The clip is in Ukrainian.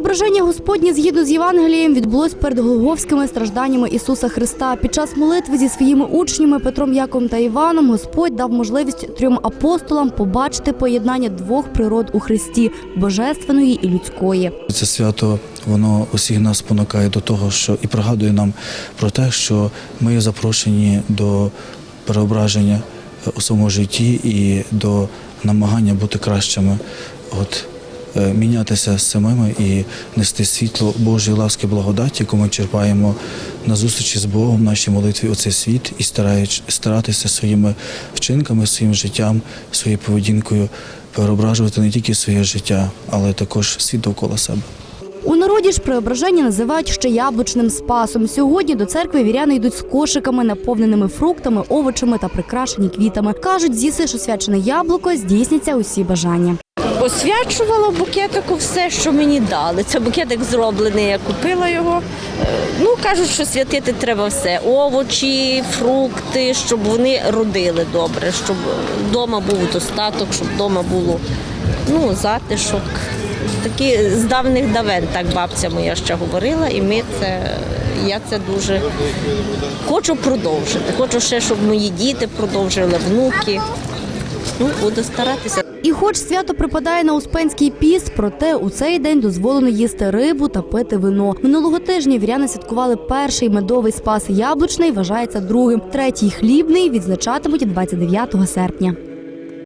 Преображення Господнє згідно з Євангелієм відбулось перед голговськими стражданнями Ісуса Христа. Під час молитви зі своїми учнями Петром, Яковом та Іваном Господь дав можливість трьом апостолам побачити поєднання двох природ у Христі божественної і людської. Це свято воно усіх нас спонукає до того, що і пригадує нам про те, що ми запрошені до переображення е, у своєму житті і до намагання бути кращими, от мінятися самими і нести світло Божої ласки, благодаті, яку ми черпаємо на зустрічі з Богом нашій молитві у цей світ і старатися своїми вчинками, своїм життям, своєю поведінкою переображувати не тільки своє життя, але також світ довкола себе. У народі ж преображення називають ще яблучним спасом. Сьогодні до церкви віряни йдуть з кошиками, наповненими фруктами, овочами та прикрашені квітами. кажуть, з'їсиш освячене яблуко, здійсняться усі бажання. Освячувала букетику все, що мені дали. Це букетик зроблений, я купила його. Е, Ну, кажуть, що святити треба все. Овочі, фрукти, щоб вони родили добре, щоб вдома був достаток, щоб вдома було ну, затишок. Такі з давних давен, так бабця моя ще говорила, і ми це, я це дуже хочу продовжити. Хочу ще, щоб мої діти продовжили, внуки. Ну, буду старатися. І хоч свято припадає на Успенський піс, проте у цей день дозволено їсти рибу та пити вино. Минулого тижня віряни святкували перший медовий спас яблучний, вважається другим. Третій хлібний відзначатимуть 29 серпня.